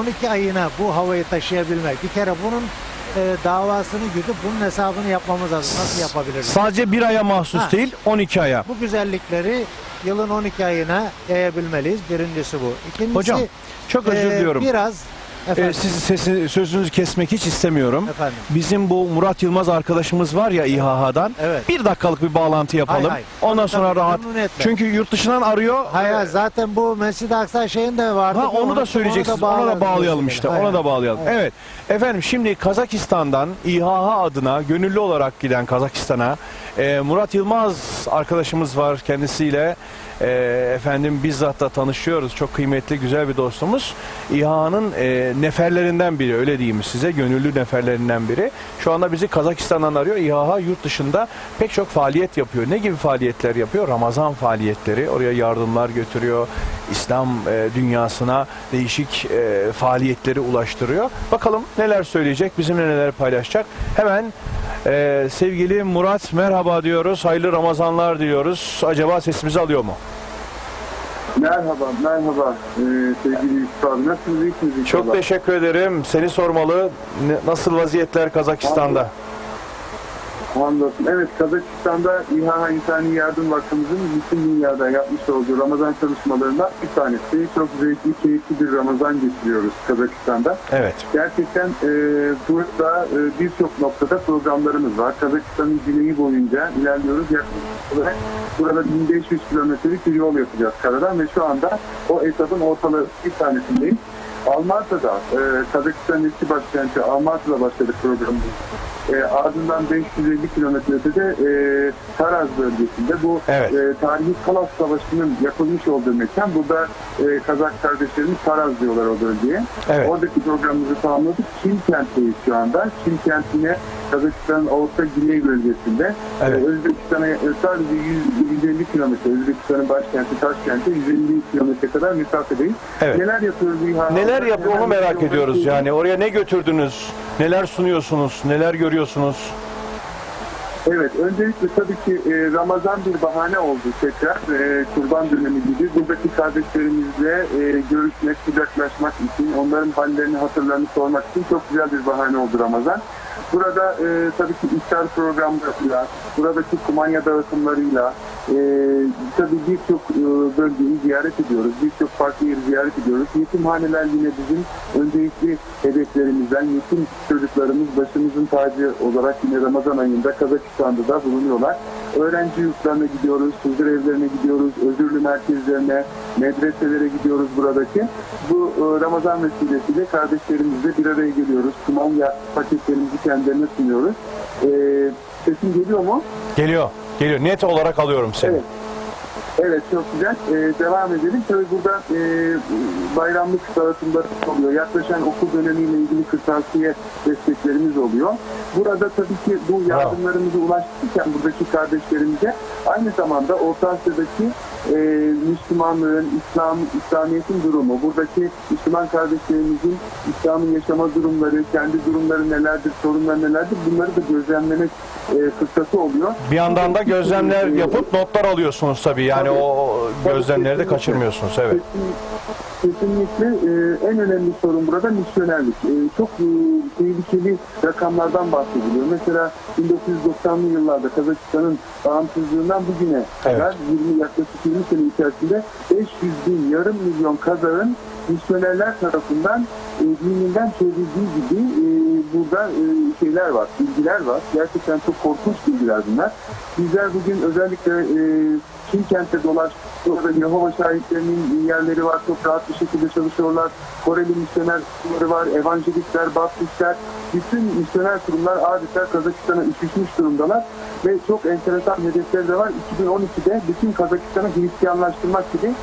12 ayına bu havayı taşıyabilmek. Bir kere bunun e, davasını güdüp bunun hesabını yapmamız lazım. Nasıl yapabiliriz? Sadece bir aya mahsus Ha. değil 12 aya. Bu güzellikleri yılın 12 ayına yayabilmeliyiz. Birincisi bu. İkincisi Hocam çok özür e, diliyorum. Biraz Ee, efendim, sizi sesi, sözünüzü kesmek hiç istemiyorum. efendim. Bizim bu Murat Yılmaz arkadaşımız var ya İHA'dan. Evet. Bir dakikalık bir bağlantı yapalım. Hay hay. Ondan Tabii, sonra rahat. Çünkü yurt dışından arıyor. Hayır hayır, zaten bu Mescid-i Aksa şeyin de vardı. Ha, Bir onu da söyleyeceksiniz. onu Ona da bağlayalım işte. Hay Ona da bağlayalım. Evet. Efendim şimdi Kazakistan'dan İHA adına gönüllü olarak giden Kazakistan'a e, Murat Yılmaz arkadaşımız var kendisiyle. E, efendim bizzat da tanışıyoruz. Çok kıymetli, güzel bir dostumuz. İHA'nın e, neferlerinden biri öyle diyeyim size. Gönüllü neferlerinden biri. Şu anda bizi Kazakistan'dan arıyor. İHA yurt dışında pek çok faaliyet yapıyor. Ne gibi faaliyetler yapıyor? Ramazan faaliyetleri. Oraya yardımlar götürüyor. İslam e, dünyasına değişik e, faaliyetleri ulaştırıyor. Bakalım neler söyleyecek, bizimle neler paylaşacak. Hemen e, sevgili Murat merhaba diyoruz, hayırlı Ramazanlar diyoruz. Acaba sesimizi alıyor mu? Merhaba, merhaba ee, sevgili Yusuf abi. Nasılsınız, iyisiniz inşallah? Çok teşekkür ederim. Seni sormalı. Ne- Nasıl vaziyetler Kazakistan'da? Hamdolsun. Evet, Kazakistan'da İHA İnsani Yardım Vakfımızın bütün dünyada yapmış olduğu Ramazan çalışmalarından bir tanesi. Çok zevkli, keyifli bir Ramazan geçiriyoruz Kazakistan'da. Evet. Gerçekten e, burada e, birçok noktada programlarımız var. Kazakistan'ın güneyi boyunca ilerliyoruz. Yaklaşık olarak burada 1500 kilometrelik bir yol yapacağız karadan ve şu anda o etapın ortaları bir tanesindeyiz. Almata'da, e, Kazakistan'ın eski başkenti Almata'da başladık programımız. E, ardından 550 kilometrede de e, Taraz bölgesinde bu Evet. e, tarihi Talas Savaşı'nın yapılmış olduğu mekan. Burada e, Kazak kardeşlerimiz Taraz diyorlar o bölgeye. Evet. Oradaki programımızı tamamladık. Çin kentteyiz şu anda. Çin kentine Kazakistan'ın orta güney bölgesinde. Evet. Ee, Özbekistan'a e, sadece 100, 150 kilometre. Özbekistan'ın başkenti Taşkent'e 150 kilometre kadar mesafedeyiz. Evet. Neler yapıyoruz İHA? Neler yapıyor onu merak ediyoruz yani. Oraya ne götürdünüz? Neler sunuyorsunuz? Neler görüyorsunuz? Evet, öncelikle tabii ki e, Ramazan bir bahane oldu tekrar. E, kurban dönemi gibi. Buradaki kardeşlerimizle e, görüşmek, kucaklaşmak için, onların hallerini, hatırlarını sormak için çok güzel bir bahane oldu Ramazan. Burada e, tabii ki iftar programlarıyla, buradaki kumanya dağıtımlarıyla, e, tabii birçok e, bölgeyi ziyaret ediyoruz. Birçok farklı yeri ziyaret ediyoruz. Yetimhaneler yine bizim öncelikli hedeflerimizden. Yetim çocuklarımız başımızın tacı olarak yine Ramazan ayında Kazakistan'da da bulunuyorlar. Öğrenci yurtlarına gidiyoruz, huzur evlerine gidiyoruz, özürlü merkezlerine, medreselere gidiyoruz buradaki. Bu e, Ramazan vesilesiyle kardeşlerimizle bir araya geliyoruz. Kumanya paketlerimizi kendilerine sunuyoruz. E, sesim geliyor mu? Geliyor. Geliyor. Net olarak alıyorum seni. Evet. Evet çok güzel. Ee, devam edelim. Tabii burada e, bayramlık dağıtımları oluyor. Yaklaşan okul dönemiyle ilgili kırtasiye desteklerimiz oluyor. Burada tabii ki bu yardımlarımızı ulaştırırken buradaki kardeşlerimize aynı zamanda Orta Asya'daki e, Müslümanlığın, İslam, İslamiyet'in durumu, buradaki Müslüman kardeşlerimizin İslam'ın yaşama durumları, kendi durumları nelerdir, sorunları nelerdir bunları da gözlemlemek e, fırsatı oluyor. Bir yandan da gözlemler yapıp notlar alıyorsunuz tabii. Yani Tabii. o gözlemleri de kesinlikle. kaçırmıyorsunuz. Evet. Kesin- Kesinlikle e, en önemli sorun burada misyonerlik. E, çok e, tehlikeli rakamlardan bahsediliyor. Mesela 1990'lı yıllarda Kazakistan'ın bağımsızlığından bugüne kadar 20 yaklaşık 20 sene içerisinde 500 bin yarım milyon Kazak'ın misyonerler tarafından e, dininden çevrildiği gibi e, burada e, şeyler var, bilgiler var. Gerçekten çok korkunç bilgiler bunlar. Bizler bugün özellikle e, Çin kentte dolaş, orada Yehova şahitlerinin yerleri var, çok rahat bir şekilde çalışıyorlar. Koreli misyoner kurumları var, evangelistler, baptistler, bütün misyoner kurumlar adeta Kazakistan'a üşüşmüş durumdalar. Ve çok enteresan hedefleri de var. 2012'de bütün Kazakistan'ı Hristiyanlaştırmak gibi.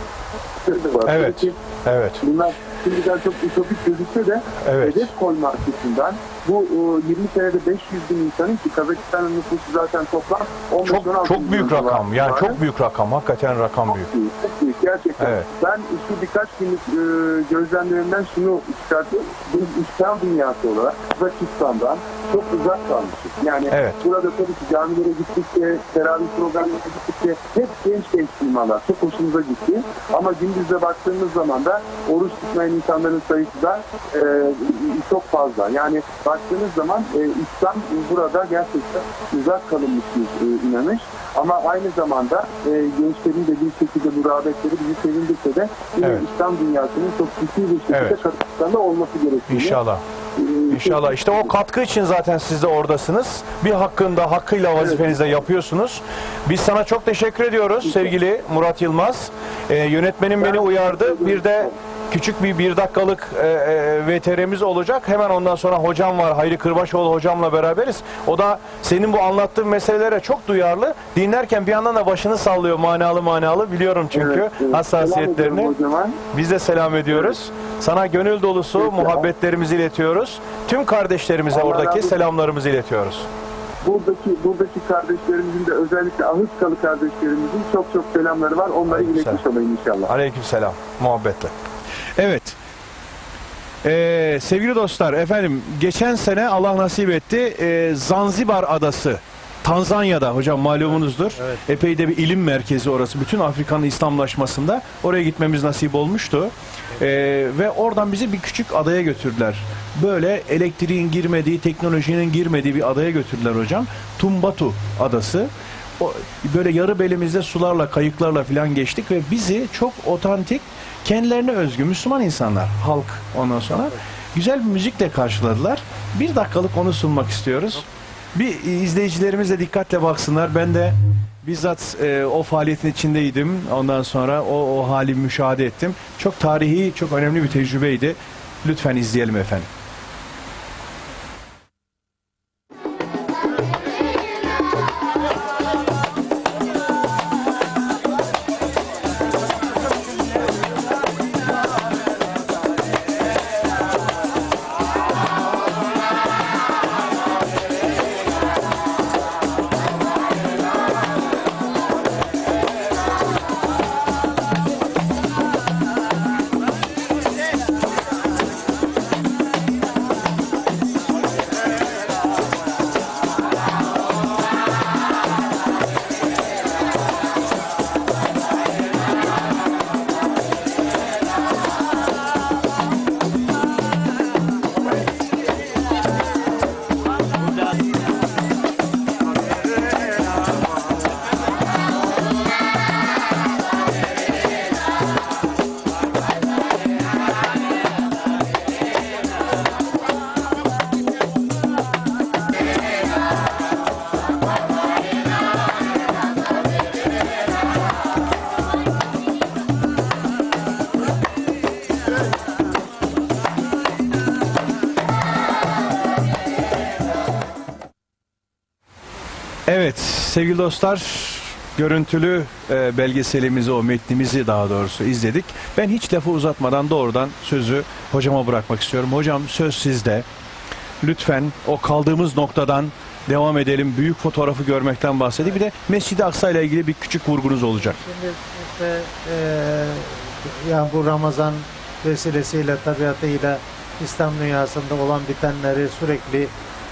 Evet. Evet. Bunlar şimdiden çok ütopik gözükse de Evet. hedef koyma açısından bu e, 20 senede 500 bin insanın ki Kazakistan'ın nüfusu zaten toplam 15 Çok çok büyük rakam. Yani civarı. çok büyük rakam. Hakikaten rakam büyük. Çok büyük, çok büyük gerçekten. Evet. Ben şu birkaç günlük e, gözlemlerimden şunu çıkartıyorum. Bu İslam dünyası olarak Kazakistan'dan çok uzak kalmışız. Yani Evet. burada tabii ki camilere gittikçe, teravih programlarına gittikçe hep genç genç simalar. Çok hoşumuza gitti. Ama gündüzde baktığımız zaman da oruç tutmayan insanların sayısı da e, çok fazla. Yani baktığınız zaman e, İslam burada gerçekten uzak kalınmış bir e, inanış. Ama aynı zamanda e, gençlerin de bir şekilde bu rağbetleri bizi sevindirse de yine Evet. İslam dünyasının çok ciddi bir şekilde Evet. katkılarında olması gerektiğini İnşallah. İnşallah. İşte o katkı için zaten siz de oradasınız. Bir hakkında hakkıyla vazifenizi de yapıyorsunuz. Biz sana çok teşekkür ediyoruz sevgili Murat Yılmaz. Ee, yönetmenim beni uyardı. Bir de küçük bir bir dakikalık e, e, VTR'miz olacak. Hemen ondan sonra hocam var. Hayri Kırbaşoğlu hocamla beraberiz. O da senin bu anlattığın meselelere çok duyarlı. Dinlerken bir yandan da başını sallıyor manalı manalı. Biliyorum çünkü Evet, evet. Selam hassasiyetlerini. Biz de selam ediyoruz. Sana gönül dolusu Peki. muhabbetlerimizi iletiyoruz. Tüm kardeşlerimize Allah oradaki olsun. selamlarımızı iletiyoruz. Buradaki buradaki kardeşlerimizin de özellikle Ahıskalı kardeşlerimizin çok çok selamları var. Onları iletmiş olayım inşallah. Aleykümselam. Muhabbetle. Evet. Ee, sevgili dostlar, efendim geçen sene Allah nasip etti ee, Zanzibar Adası Tanzanya'da hocam malumunuzdur. Evet. Epey de bir ilim merkezi orası. Bütün Afrika'nın İslamlaşmasında oraya gitmemiz nasip olmuştu. Ee, ve oradan bizi bir küçük adaya götürdüler. Böyle elektriğin girmediği, teknolojinin girmediği bir adaya götürdüler hocam. Tumbatu adası. Böyle yarı belimizde sularla, kayıklarla falan geçtik ve bizi çok otantik, kendilerine özgü Müslüman insanlar, halk ondan sonra güzel bir müzikle karşıladılar. Bir dakikalık onu sunmak istiyoruz. Bir izleyicilerimiz de dikkatle baksınlar. Ben de bizzat e, o faaliyetin içindeydim. Ondan sonra o, o hali müşahede ettim. Çok tarihi, çok önemli bir tecrübeydi. Lütfen izleyelim efendim. Sevgili dostlar görüntülü e, belgeselimizi o metnimizi daha doğrusu izledik. Ben hiç lafı uzatmadan doğrudan sözü hocama bırakmak istiyorum. Hocam söz sizde. Lütfen o kaldığımız noktadan devam edelim. Büyük fotoğrafı görmekten bahsedeyim. Bir de Mescid-i Aksa ile ilgili bir küçük vurgunuz olacak. Şimdi işte e, yani bu Ramazan vesilesiyle tabiatıyla İslam dünyasında olan bitenleri sürekli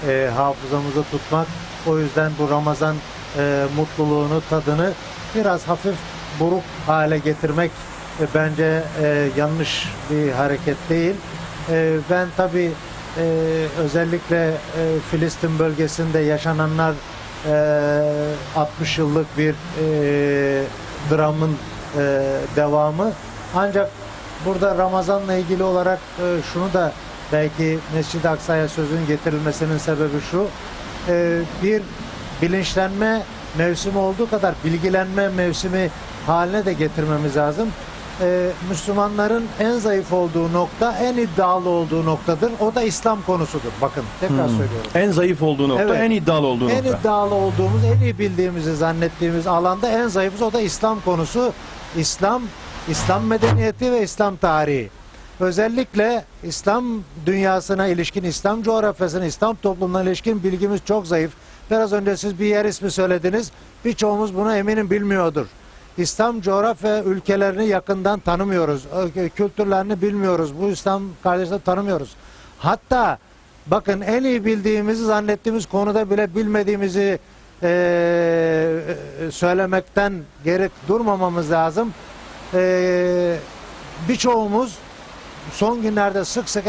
e, hafızamızda tutmak. O yüzden bu Ramazan e, mutluluğunu, tadını biraz hafif buruk hale getirmek e, bence e, yanlış bir hareket değil. E, ben tabii e, özellikle e, Filistin bölgesinde yaşananlar e, 60 yıllık bir e, dramın e, devamı. Ancak burada Ramazan'la ilgili olarak e, şunu da belki Mescid-i Aksa'ya sözün getirilmesinin sebebi şu. E, bir bilinçlenme mevsimi olduğu kadar bilgilenme mevsimi haline de getirmemiz lazım. E, Müslümanların en zayıf olduğu nokta, en iddialı olduğu noktadır. O da İslam konusudur. Bakın tekrar Hmm. söylüyorum. En zayıf olduğu nokta, Evet. en iddialı olduğu En nokta. iddialı olduğumuz, en iyi bildiğimizi zannettiğimiz alanda en zayıfız o da İslam konusu. İslam, İslam medeniyeti ve İslam tarihi. Özellikle İslam dünyasına ilişkin, İslam coğrafyasına, İslam toplumuna ilişkin bilgimiz çok zayıf. Biraz önce siz bir yer ismi söylediniz. Birçoğumuz bunu eminim bilmiyordur. İslam coğrafya ülkelerini yakından tanımıyoruz. Kültürlerini bilmiyoruz. Bu İslam kardeşleri tanımıyoruz. Hatta bakın en iyi bildiğimizi zannettiğimiz konuda bile bilmediğimizi e, söylemekten gerek durmamamız lazım. E, birçoğumuz son günlerde sık sık